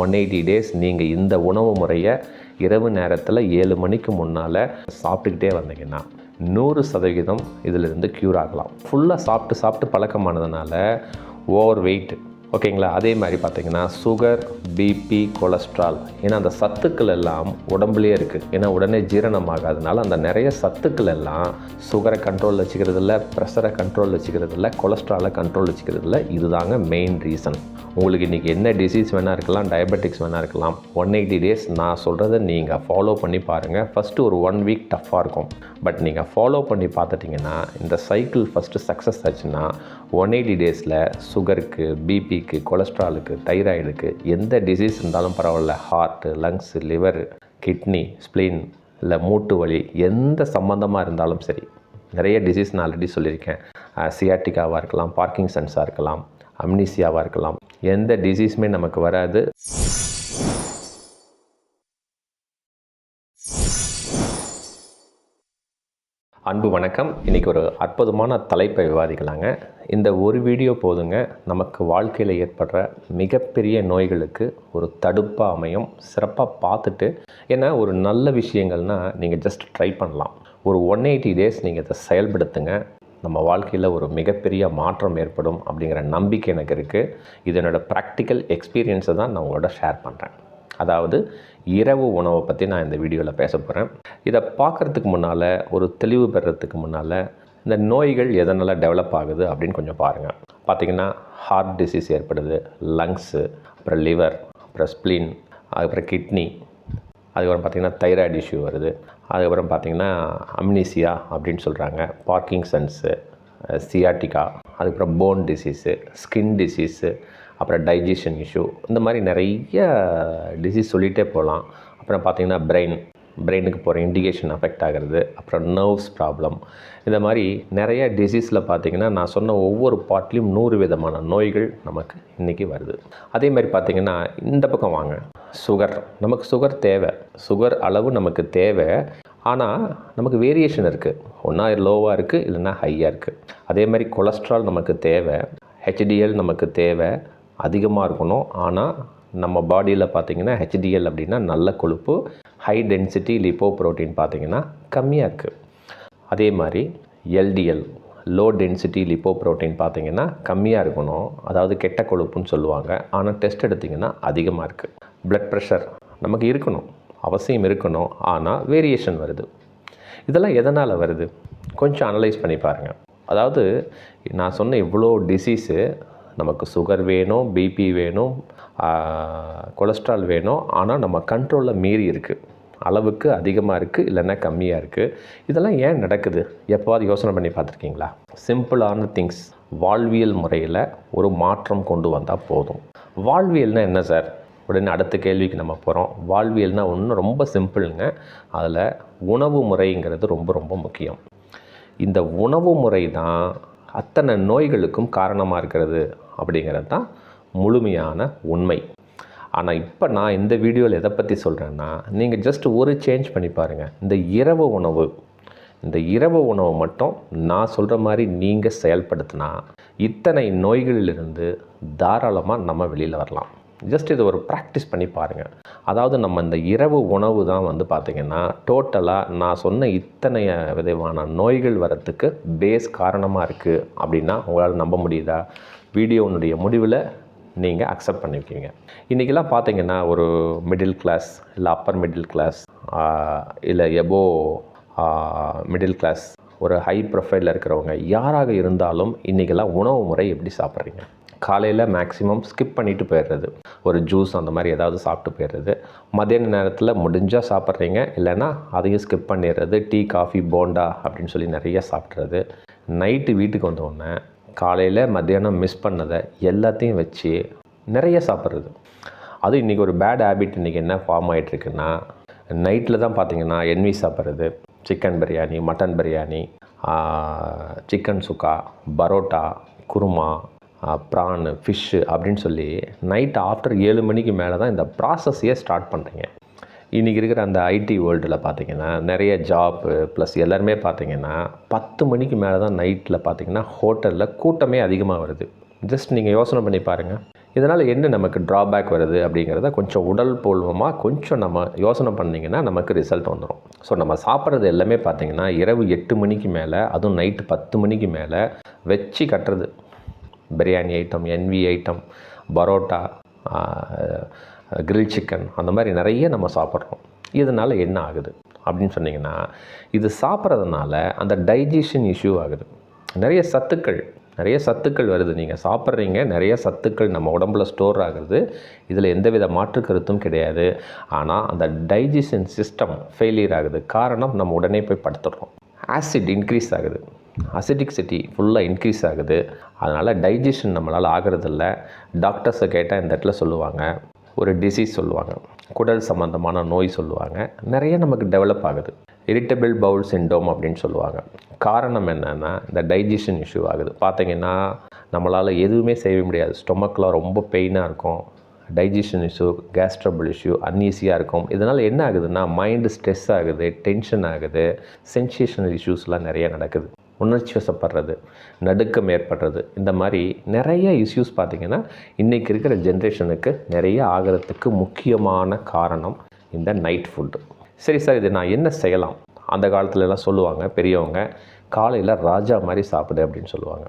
One eighty days நீங்கள் இந்த உணவு முறையை இரவு நேரத்தில் ஏழு மணிக்கு முன்னால் சாப்பிட்டுக்கிட்டே வந்தீங்கன்னா நூறு சதவிகிதம் இதிலிருந்து க்யூர் ஆகலாம். ஃபுல்லாக சாப்பிட்டு சாப்பிட்டு பழக்கமானதுனால ஓவர் வெயிட் ஓகேங்களா? அதே மாதிரி பார்த்தீங்கன்னா சுகர் பிபி கொலஸ்ட்ரால் ஏன்னா அந்த சத்துக்கள் எல்லாம் உடம்புலேயே இருக்குது ஏன்னா உடனே ஜீரணம் ஆகாதனால அந்த நிறைய சத்துக்கள் எல்லாம் சுகரை கண்ட்ரோல் வச்சுக்கிறது இல்லை ப்ரெஷரை கண்ட்ரோல் வச்சுக்கிறது இல்லை கொலஸ்ட்ராலை கண்ட்ரோல் வச்சுக்கிறது இல்லை இதுதாங்க மெயின் ரீசன் உங்களுக்கு இன்றைக்கி என்ன டிசீஸ் வேணால் இருக்கலாம் டயபெட்டிக்ஸ் வேணால் இருக்கலாம். ஒன் எயிட்டி டேஸ் நான் சொல்கிறத நீங்கள் ஃபாலோ பண்ணி பாருங்கள் ஃபஸ்ட்டு ஒரு ஒன் வீக் டஃப்பாக இருக்கும். பட் நீங்கள் ஃபாலோ பண்ணி பார்த்துட்டிங்கன்னா இந்த சைக்கிள் ஃபஸ்ட்டு சக்ஸஸ் ஆச்சுன்னா ஒன் எயிட்டி டேஸில் சுகருக்கு பிபிக்கு கொலஸ்ட்ராலுக்கு தைராய்டுக்கு எந்த டிசீஸ் இருந்தாலும் பரவாயில்ல. Heart lungs liver kidney spleen இல்லை மூட்டு வலி எந்த சம்மந்தமாக இருந்தாலும் சரி. நிறைய டிசீஸ் நான் ஆல்ரெடி சொல்லியிருக்கேன். சியாட்டிக்காவாக இருக்கலாம் பார்க்கிங் சென்ஸாக இருக்கலாம் அம்னீசியாவாக இருக்கலாம். எந்த டிசீஸுமே நமக்கு வராது. அன்பு வணக்கம். இன்றைக்கி ஒரு அற்புதமான தலைப்பை விவாதிக்கலாங்க. இந்த ஒரு வீடியோ போதுங்க. நமக்கு வாழ்க்கையில் ஏற்படுற மிகப்பெரிய நோய்களுக்கு ஒரு தடுப்பாக அமையும். சிறப்பாக பார்த்துட்டு ஏன்னா ஒரு நல்ல விஷயங்கள்னால் நீங்கள் ஜஸ்ட் ட்ரை பண்ணலாம். ஒரு ஒன் எயிட்டி டேஸ் நீங்கள் இதை செயல்படுத்துங்க. நம்ம வாழ்க்கையில் ஒரு மிகப்பெரிய மாற்றம் ஏற்படும் அப்படிங்கிற நம்பிக்கை எனக்கு இருக்குது இது என்னோடய ப்ராக்டிக்கல் எக்ஸ்பீரியன்ஸை தான் நான் உங்களோட ஷேர் பண்ணுறேன் அதாவது இரவு உணவை பற்றி நான் இந்த வீடியோவில் பேச போகிறேன் இதை பார்க்குறதுக்கு முன்னால் ஒரு தெளிவு பெறத்துக்கு முன்னால் இந்த நோய்கள் எதனால் டெவலப் ஆகுது அப்படின்னு கொஞ்சம் பாருங்கள் பார்த்திங்கன்னா ஹார்ட் டிசீஸ் ஏற்படுது லங்ஸு அப்புறம் லிவர் அப்புறம் ஸ்ப்ளின் அதுக்கப்புறம் கிட்னி அதுக்கப்புறம் பார்த்திங்கன்னா தைராய்டு இஷ்யூ வருது. அதுக்கப்புறம் பார்த்திங்கன்னா அம்னீசியா அப்படின்னு சொல்கிறாங்க பார்க்கிங் சன்ஸு சியாட்டிகா அதுக்கப்புறம் போன் டிசீஸு ஸ்கின் டிசீஸு அப்புறம் டைஜஷன் இஷ்யூ இந்த மாதிரி நிறைய டிசீஸ் சொல்லிகிட்டே போகலாம். அப்புறம் பார்த்திங்கன்னா பிரெயின் பிரெயினுக்கு போகிற இண்டிகேஷன் அஃபெக்ட் ஆகிறது அப்புறம் நர்வ்ஸ் ப்ராப்ளம் இந்த மாதிரி நிறைய டிசீஸில் பார்த்திங்கன்னா நான் சொன்ன ஒவ்வொரு பாட்லேயும் நூறு விதமான நோய்கள் நமக்கு இன்றைக்கி வருது. அதே மாதிரி பார்த்திங்கன்னா இந்த பக்கம் வாங்க. சுகர் நமக்கு சுகர் தேவை. சுகர் அளவு நமக்கு தேவை. ஆனால் நமக்கு வேரியேஷன் இருக்குது ஒன்றா லோவாக இருக்குது இல்லைன்னா ஹையாக இருக்குது அதே மாதிரி கொலஸ்ட்ரால் நமக்கு தேவை. ஹெச்டிஎல் நமக்கு தேவை. அதிகமாக இருக்கணும். ஆனால் நம்ம பாடியில் பார்த்திங்கன்னா ஹெச்டிஎல் அப்படின்னா நல்ல கொழுப்பு ஹை டென்சிட்டி லிப்போ ப்ரோட்டீன் பார்த்திங்கன்னா கம்மியாக இருக்குது அதே மாதிரி LDL low density lipoprotein பார்த்திங்கன்னா கம்மியாக இருக்கணும். அதாவது கெட்ட கொழுப்புன்னு சொல்லுவாங்க. ஆனால் டெஸ்ட் எடுத்திங்கன்னா அதிகமாக இருக்குது ப்ளட் ப்ரெஷர் நமக்கு இருக்கணும். அவசியம் இருக்கணும். ஆனால் வேரியேஷன் வருது. இதெல்லாம் எதனால் வருது? கொஞ்சம் அனலைஸ் பண்ணி பாருங்கள் அதாவது நான் சொன்ன இவ்வளோ டிசீஸு நமக்கு சுகர் வேணும் பிபி வேணும் கொலஸ்ட்ரால் வேணும். ஆனால் நம்ம கண்ட்ரோலில் மீறி இருக்குது அளவுக்கு அதிகமாக இருக்குது இல்லைன்னா கம்மியாக இருக்குது இதெல்லாம் ஏன் நடக்குது? எப்போவாது யோசனை பண்ணி பார்த்துருக்கீங்களா? சிம்பிளான திங்ஸ் வாழ்வியல் முறையில் ஒரு மாற்றம் கொண்டு வந்தால் போதும். வாழ்வியல்னால் என்ன சார் உடனே அடுத்த கேள்விக்கு நம்ம போகிறோம் வாழ்வியல்னால் ஒன்றும் ரொம்ப சிம்பிளுங்க அதில் உணவு முறைங்கிறது ரொம்ப ரொம்ப முக்கியம். இந்த உணவு முறை தான் அத்தனை நோய்களுக்கும் காரணமாக இருக்கிறது. அப்படிங்கிறது தான் முழுமையான உண்மை. ஆனால் இப்போ நான் இந்த வீடியோவில் எதை பற்றி சொல்கிறேன்னா நீங்கள் ஜஸ்ட் ஒரு சேஞ்ச் பண்ணி பாருங்கள் இந்த இரவு உணவு இந்த இரவு உணவு மட்டும் நான் சொல்கிற மாதிரி நீங்கள் செயல்படுத்தினா இத்தனை நோய்களிலிருந்து தாராளமாக நம்ம வெளியில் வரலாம். ஜஸ்ட் இதை ஒரு ப்ராக்டிஸ் பண்ணி பாருங்கள் அதாவது நம்ம இந்த இரவு உணவு தான் வந்து பார்த்திங்கன்னா டோட்டலாக நான் சொன்ன இத்தனை விதமான நோய்கள் வரத்துக்கு பேஸ் காரணமாக இருக்குது அப்படின்னா உங்களால் நம்ப முடியுதா? வீடியோனுடைய முடிவில் நீங்கள் அக்செப்ட் பண்ணியிருக்கீங்க. இன்றைக்கெல்லாம் பார்த்தீங்கன்னா ஒரு மிடில் கிளாஸ் இல்லை அப்பர் மிடில் கிளாஸ் இல்லை எபோ மிடில் கிளாஸ் ஒரு ஹை ப்ரொஃபைலில் இருக்கிறவங்க யாராக இருந்தாலும் இன்றைக்கெல்லாம் உணவு முறை எப்படி சாப்பிட்றீங்க? காலையில் மேக்ஸிமம் ஸ்கிப் பண்ணிவிட்டு போயிடுறது. ஒரு ஜூஸ் அந்த மாதிரி ஏதாவது சாப்பிட்டு போயிடுறது. மதியான நேரத்தில் முடிஞ்சால் சாப்பிட்றீங்க. இல்லைன்னா அதையும் ஸ்கிப் பண்ணிடுறது. டீ காஃபி போண்டா அப்படின்னு சொல்லி நிறைய சாப்பிட்றது. நைட்டு வீட்டுக்கு வந்தோடனே காலையில் மத்தியானம் மிஸ் பண்ணதை எல்லாத்தையும் வச்சு நிறைய சாப்பிட்றது. அது இன்றைக்கி ஒரு பேட் ஹேபிட் இன்றைக்கி என்ன ஃபார்ம் ஆகிட்டுருக்குன்னா நைட்டில் தான் பார்த்திங்கன்னா என்வி சாப்பிட்றது. Chicken biryani mutton biryani chicken chukka parotta kurma prawn fish அப்படின்னு சொல்லி நைட் ஆஃப்டர் ஏழு மணிக்கு மேலே தான் இந்த ப்ராசஸையே ஸ்டார்ட் பண்ணுறீங்க இன்றைக்கி இருக்கிற அந்த ஐடி வேர்ல்டில் பார்த்தீங்கன்னா நிறைய ஜாப்பு ப்ளஸ் எல்லாருமே பார்த்தீங்கன்னா பத்து மணிக்கு மேலே தான் நைட்டில் பார்த்தீங்கன்னா ஹோட்டலில் கூட்டமே அதிகமாக வருது. ஜஸ்ட் நீங்கள் யோசனை பண்ணி பாருங்கள் இதனால் என்ன நமக்கு ட்ராபேக் வருது அப்படிங்கிறத கொஞ்சம் உடல் பூர்வமாக கொஞ்சம் நம்ம யோசனை பண்ணிங்கன்னா நமக்கு ரிசல்ட் வந்துடும் ஸோ நம்ம சாப்பிட்றது எல்லாமே பார்த்திங்கன்னா இரவு எட்டு மணிக்கு மேலே அதுவும் நைட்டு பத்து மணிக்கு மேலே வச்சு கட்டுறது. Biryani item NV item parotta grill chicken அந்த மாதிரி நிறைய நம்ம சாப்பிட்றோம். இதனால் என்ன ஆகுது? அப்படின்னு சொன்னிங்கன்னா இது சாப்பிட்றதுனால அந்த டைஜஷன் இஷ்யூ ஆகுது. நிறைய சத்துக்கள் நிறைய சத்துக்கள் வருது. நீங்கள் சாப்பிட்றீங்க நிறைய சத்துக்கள் நம்ம உடம்புல ஸ்டோர் ஆகுது இதில் எந்தவித மாற்று கருத்தும் கிடையாது. ஆனால் அந்த டைஜஷன் சிஸ்டம் ஃபெயிலியர் ஆகுது. காரணம் நம்ம உடனே போய் படுத்துடுறோம். ஆசிட் இன்க்ரீஸ் ஆகுது. அசிட்டிக் சிட்டி ஃபுல்லாக இன்க்ரீஸ் ஆகுது. அதனால் டைஜஷன் நம்மளால் ஆகிறதில்ல. டாக்டர்ஸை கேட்டால் இந்த இடத்துல சொல்லுவாங்க ஒரு டிசீஸ் சொல்லுவாங்க. குடல் சம்மந்தமான நோய் சொல்லுவாங்க. நிறைய நமக்கு டெவலப் ஆகுது. இரிட்டபிள் பவுல் சிண்டோம் அப்படின்னு சொல்லுவாங்க. காரணம் என்னென்னா இந்த டைஜஷன் இஷ்யூ ஆகுது. பார்த்தீங்கன்னா நம்மளால் எதுவுமே செய்ய முடியாது. ஸ்டொமக்கில் ரொம்ப பெயினாக இருக்கும். Digestion issue gas trouble issue அன்ஈஸியாக இருக்கும். இதனால் என்ன ஆகுதுன்னா மைண்டு ஸ்ட்ரெஸ் ஆகுது டென்ஷன் ஆகுது சென்சேஷனல் இஷ்யூஸ்லாம் நிறைய நடக்குது. உணர்ச்சி வசப்படுறது நடுக்கம் ஏற்படுறது இந்த மாதிரி நிறைய இஷ்யூஸ் பார்த்திங்கன்னா இன்றைக்கி இருக்கிற ஜென்ரேஷனுக்கு நிறைய ஆகிறதுக்கு முக்கியமான காரணம் இந்த நைட் ஃபுட்டு சரி சார் இது நான் என்ன செய்யலாம்? அந்த காலத்துலலாம் சொல்லுவாங்க பெரியவங்க காலையில் ராஜா மாதிரி சாப்பிடு அப்படின்னு சொல்லுவாங்க.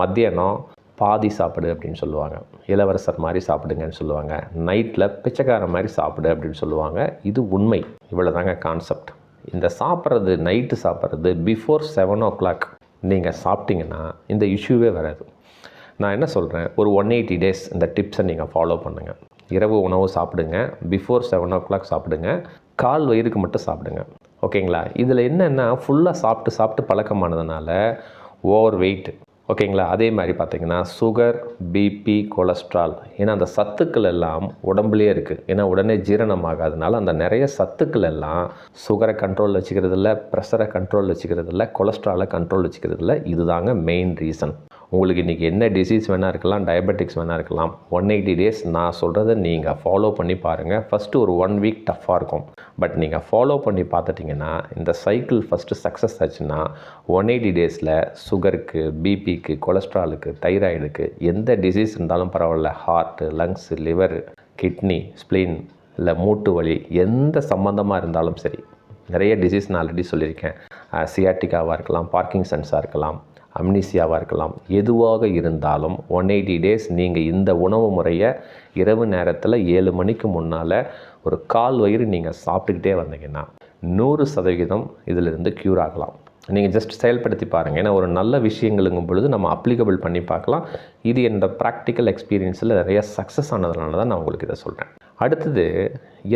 மத்தியானம் பாதி சாப்பிடு அப்படின்னு சொல்லுவாங்க. இளவரசர் மாதிரி சாப்பிடுங்கன்னு சொல்லுவாங்க. நைட்டில் பிச்சைக்காரன் மாதிரி சாப்பிடு அப்படின்னு சொல்லுவாங்க. இது உண்மை. இவ்வளோ தாங்க கான்செப்ட் இந்த சாப்பிட்றது நைட்டு சாப்பிட்றது பிஃபோர் செவன் ஓ கிளாக் நீங்கள் சாப்பிட்டீங்கன்னா இந்த இஷ்யூவே வராது. நான் என்ன சொல்கிறேன் ஒரு ஒன் எயிட்டி டேஸ் இந்த டிப்ஸை நீங்கள் ஃபாலோ பண்ணுங்கள் இரவு உணவு சாப்பிடுங்க பிஃபோர் செவன் ஓ கிளாக் சாப்பிடுங்க கால் வயிறுக்கு மட்டும் சாப்பிடுங்க. ஓகேங்களா இதில் என்னென்னா ஃபுல்லாக சாப்பிட்டு சாப்பிட்டு பழக்கமானதுனால ஓவர் வெயிட் ஓகேங்களா? அதே மாதிரி பார்த்தீங்கன்னா சுகர் பிபி கொலஸ்ட்ரால் ஏன்னா அந்த சத்துக்கள் எல்லாம் உடம்புலேயே இருக்குது ஏன்னா உடனே ஜீரணம் ஆகாதனால அந்த நிறைய சத்துக்கள் எல்லாம் சுகரை கண்ட்ரோல் வச்சுக்கிறது இல்லை ப்ரெஷரை கண்ட்ரோல் வச்சுக்கிறது இல்லை கொலஸ்ட்ராலை கண்ட்ரோல் வச்சுக்கிறது இல்லை இதுதாங்க மெயின் ரீசன் உங்களுக்கு இன்றைக்கி என்ன டிசீஸ் வேணால் இருக்கலாம் டயபெட்டிக்ஸ் வேணால் இருக்கலாம். ஒன் எயிட்டி டேஸ் நான் சொல்கிறத நீங்கள் ஃபாலோ பண்ணி பாருங்கள் ஃபஸ்ட்டு ஒரு ஒன் வீக் டஃப்பாக இருக்கும். பட் நீங்கள் ஃபாலோ பண்ணி பார்த்துட்டிங்கன்னா இந்த சைக்கிள் ஃபஸ்ட்டு சக்ஸஸ் ஆச்சுன்னா ஒன் எயிட்டி டேஸில் சுகருக்கு பிபிக்கு கொலஸ்ட்ராலுக்கு தைராய்டுக்கு எந்த டிசீஸ் இருந்தாலும் பரவாயில்ல. Heart lungs liver kidney spleen இல்லை மூட்டு வலி எந்த சம்மந்தமாக இருந்தாலும் சரி. நிறைய டிசீஸ் நான் ஆல்ரெடி சொல்லியிருக்கேன். சியாட்டிக்காவாக இருக்கலாம் பார்க்கிங் சென்ஸாக இருக்கலாம். அம்னிசியாவாக இருக்கலாம். எதுவாக இருந்தாலும் ஒன் எயிட்டி டேஸ் நீங்கள் இந்த உணவு முறையை இரவு நேரத்தில் ஏழு மணிக்கு முன்னால் ஒரு கால் வயிறு நீங்கள் சாப்பிட்டுக்கிட்டே வந்தீங்கன்னா நூறு சதவிகிதம் இதிலிருந்து க்யூர் ஆகலாம். நீங்கள் ஜஸ்ட் செயல்படுத்தி பாருங்கள் ஏன்னா ஒரு நல்ல விஷயங்களுங்கும் பொழுது நம்ம அப்ளிகபிள் பண்ணி பார்க்கலாம். இது என்னோட ப்ராக்டிக்கல் எக்ஸ்பீரியன்ஸில் நிறைய சக்ஸஸ் ஆனதுனால தான் நான் உங்களுக்கு இதை சொல்கிறேன் அடுத்தது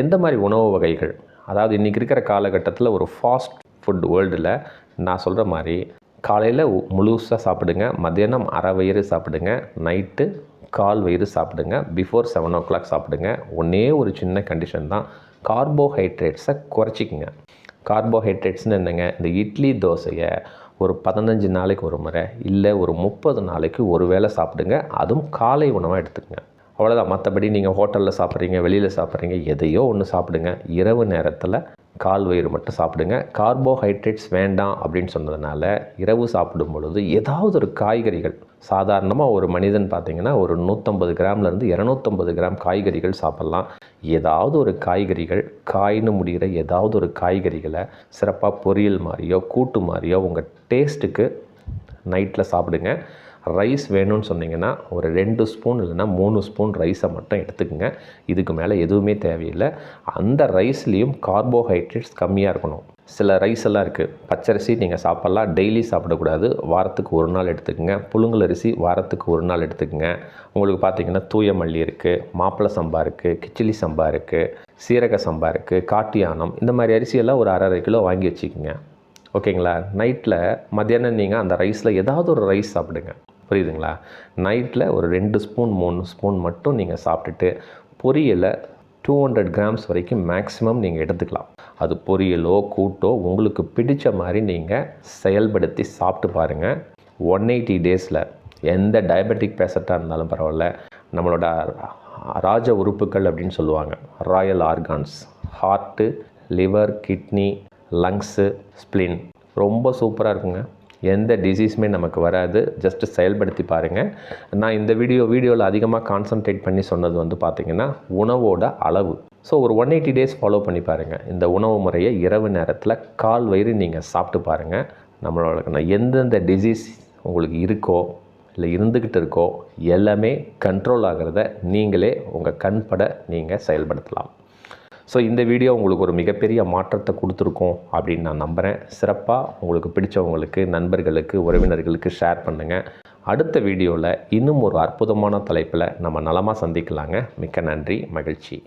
எந்த மாதிரி உணவு வகைகள்? அதாவது இன்றைக்கி இருக்கிற காலகட்டத்தில் ஒரு ஃபாஸ்ட் ஃபுட் வேர்ல்டில் நான் சொல்கிற மாதிரி காலையில் முழுசாக சாப்பிடுங்க. மத்தியானம் அரை வயிறு சாப்பிடுங்க. நைட்டு கால் வயிறு சாப்பிடுங்க. பிஃபோர் செவன் ஓ கிளாக் சாப்பிடுங்க. ஒன்றே ஒரு சின்ன கண்டிஷன் தான். கார்போஹைட்ரேட்ஸை குறைச்சிக்கங்க. கார்போஹைட்ரேட்ஸ்னு என்னங்க? இந்த இட்லி தோசையை ஒரு பதினஞ்சு நாளைக்கு ஒரு முறை இல்லை ஒரு முப்பது நாளைக்கு ஒரு வேளை சாப்பிடுங்க. அதுவும் காலை உணவாக எடுத்துக்கங்க. அவ்வளோதான் மற்றபடி நீங்கள் ஹோட்டலில் சாப்பிட்றீங்க வெளியில் சாப்பிட்றீங்க எதையோ ஒன்று சாப்பிடுங்க. இரவு நேரத்தில் கால் வயிறு மட்டும் சாப்பிடுங்க. கார்போஹைட்ரேட்ஸ் வேண்டாம் அப்படின்னு சொன்னதுனால இரவு சாப்பிடும் பொழுது ஏதாவது ஒரு காய்கறிகள் சாதாரணமாக ஒரு மனிதன் பார்த்திங்கன்னா ஒரு நூற்றம்பது கிராம்லேருந்து இரநூத்தம்பது கிராம் காய்கறிகள் சாப்பிட்லாம். ஏதாவது ஒரு காய்கறிகள் காய்னு முடிகிற ஏதாவது ஒரு காய்கறிகளை சிறப்பாக பொரியல் மாதிரியோ கூட்டு மாதிரியோ உங்கள் டேஸ்ட்டுக்கு நைட்டில் சாப்பிடுங்க. ரைஸ் வேணும்னு சொன்னீங்கன்னா ஒரு ரெண்டு ஸ்பூன் இல்லைன்னா மூணு ஸ்பூன் ரைஸை மட்டும் எடுத்துக்கோங்க. இதுக்கு மேலே எதுவுமே தேவையில்லை. அந்த ரைஸ்லேயும் கார்போஹைட்ரேட்ஸ் கம்மியாக இருக்கணும். சில ரைஸ் எல்லாம் இருக்குது பச்சரிசி நீங்கள் சாப்பிட்லாம். டெய்லி சாப்பிடக்கூடாது. வாரத்துக்கு ஒரு நாள் எடுத்துக்கோங்க. புழுங்கல் அரிசி வாரத்துக்கு ஒரு நாள் எடுத்துக்கோங்க. உங்களுக்கு பார்த்தீங்கன்னா தூய மல்லி இருக்குது மாப்பிளை சம்பா இருக்குது கிச்சிலி சம்பா இருக்குது சீரக சம்பா இருக்குது காட்டியானம் இந்த மாதிரி அரிசியெல்லாம் ஒரு அரை அரை கிலோ வாங்கி வச்சுக்கோங்க. ஓகேங்களா? நைட்டில் மத்தியானம் நீங்கள் அந்த ரைஸில் ஏதாவது ஒரு ரைஸ் சாப்பிடுங்க. புரியுதுங்களா? நைட்டில் ஒரு ரெண்டு ஸ்பூன் மூணு ஸ்பூன் மட்டும் நீங்கள் சாப்பிட்டுட்டு பொரியலை டூ ஹண்ட்ரட் கிராம்ஸ் வரைக்கும் மேக்ஸிமம் நீங்கள் எடுத்துக்கலாம். அது பொரியலோ கூட்டோ உங்களுக்கு பிடிச்ச மாதிரி நீங்கள் செயல்படுத்தி சாப்பிட்டு பாருங்கள் ஒன் எயிட்டி டேஸில் எந்த டயபெட்டிக் பேஷண்ட்டாக இருந்தாலும் பரவாயில்ல. நம்மளோட ராஜ உறுப்புகள் அப்படின்னு சொல்லுவாங்க. Royal organs heart liver kidney lungs spleen ரொம்ப சூப்பராக இருக்குங்க. எந்த டிசீஸுமே நமக்கு வராது. ஜஸ்ட்டு செயல்படுத்தி பாருங்கள் நான் இந்த வீடியோ வீடியோவில் அதிகமாக கான்சன்ட்ரேட் பண்ணி சொன்னது வந்து பார்த்திங்கன்னா உணவோட அளவு. ஸோ ஒரு ஒன் எயிட்டி டேஸ் ஃபாலோ பண்ணி பாருங்கள் இந்த உணவு முறையை இரவு நேரத்தில் கால் வயிறு நீங்கள் சாப்பிட்டு பாருங்கள் நம்மளோட எந்தெந்த டிசீஸ் உங்களுக்கு இருக்கோ இல்லை இருந்துக்கிட்டு இருக்கோ எல்லாமே கண்ட்ரோல் ஆகிறத நீங்களே உங்கள் கண்பட நீங்கள் செயல்படுத்தலாம். ஸோ இந்த வீடியோ உங்களுக்கு ஒரு மிகப்பெரிய மாற்றத்தை கொடுத்துருக்கோம் அப்படின்னு நான் நம்புகிறேன் சிறப்பாக உங்களுக்கு பிடிச்சவங்களுக்கு நண்பர்களுக்கு உறவினர்களுக்கு ஷேர் பண்ணுங்கள் அடுத்த வீடியோவில் இன்னும் ஒரு அற்புதமான தலைப்பில் நம்ம நலமாக சந்திக்கலாங்க. மிக்க நன்றி மகிழ்ச்சி.